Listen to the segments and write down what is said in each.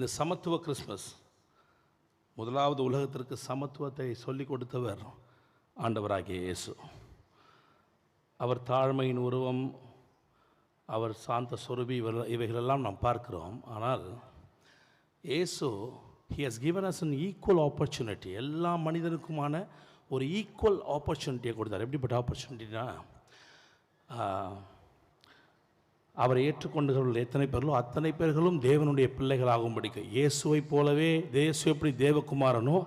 இந்த சமத்துவ கிறிஸ்மஸ் முதலாவது உலகத்திற்கு சமத்துவத்தை சொல்லிக் கொடுத்தவர் ஆண்டவராகிய இயேசு. அவர் தாழ்மையின் உருவம் அவர் சாந்த சொருபி இவர்கள் இவைகளெல்லாம் நாம் பார்க்கிறோம். ஆனால் ஏசு he has given us an equal opportunity எல்லா மனிதனுக்குமான ஒரு ஈக்குவல் ஆப்பர்ச்சுனிட்டியை கொடுத்தார். எப்படிப்பட்ட ஆப்பர்ச்சுனிட்டினா அவரை ஏற்றுக்கொண்டவர்கள் எத்தனை பேர்களோ அத்தனை பேர்களும் தேவனுடைய பிள்ளைகளாகும்படிக்கு. இயேசுவைப் போலவே இயேசு எப்படி தேவகுமாரனோ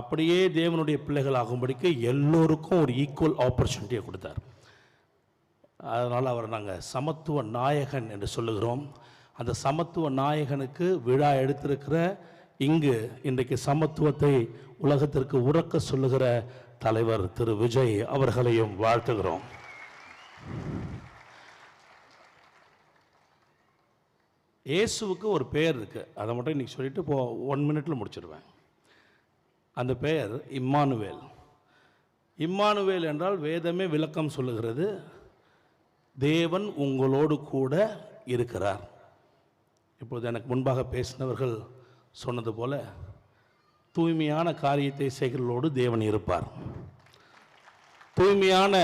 அப்படியே தேவனுடைய பிள்ளைகளாகும்படிக்கு எல்லோருக்கும் ஒரு ஈக்குவல் ஆப்பர்ச்சுனிட்டியை கொடுத்தார். அதனால் அவரை நாங்கள் சமத்துவ நாயகன் என்று சொல்லுகிறோம். அந்த சமத்துவ நாயகனுக்கு விழா எடுத்திருக்கிற இங்கு இன்றைக்கு சமத்துவத்தை உலகத்திற்கு உறக்க சொல்லுகிற தலைவர் திரு விஜய் அவர்களையும் வாழ்த்துகிறோம். இயேசுவுக்கு ஒரு பெயர் இருக்குது அதை மட்டும் இன்றைக்கி சொல்லிவிட்டு இப்போ ஒன் மினிட்ல முடிச்சிடுவேன் அந்த பெயர் இம்மானுவேல். இம்மானுவேல் என்றால் வேதமே விளக்கம் சொல்லுகிறது தேவன் உங்களோடு கூட இருக்கிறார். இப்பொழுது எனக்கு முன்பாக பேசினவர்கள் சொன்னது போல தூய்மையான காரியத்தை செய்கிறவர்களோடு தேவன் இருப்பார். தூய்மையான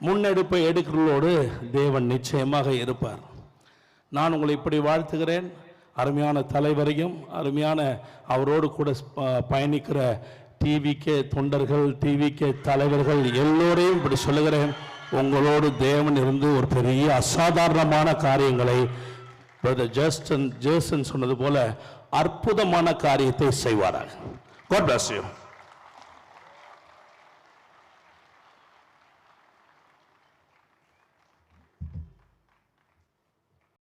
முன்னெடுப்பை எடுக்கிறவர்களோடு தேவன் நிச்சயமாக இருப்பார். நான் உங்களை இப்படி வாழ்த்துகிறேன். அருமையான தலைவரையும் அருமையான அவரோடு கூட பயணிக்கிற டிவிக்கே தொண்டர்கள் டிவிக்கே தலைவர்கள் எல்லோரையும் இப்படி சொல்லுகிறேன். உங்களோடு தேவன் இருந்து ஒரு பெரிய அசாதாரணமான காரியங்களை பிரதர் ஜஸ்டன் ஜேசன் சொன்னது போல அற்புதமான காரியத்தை செய்வாராக. God bless you.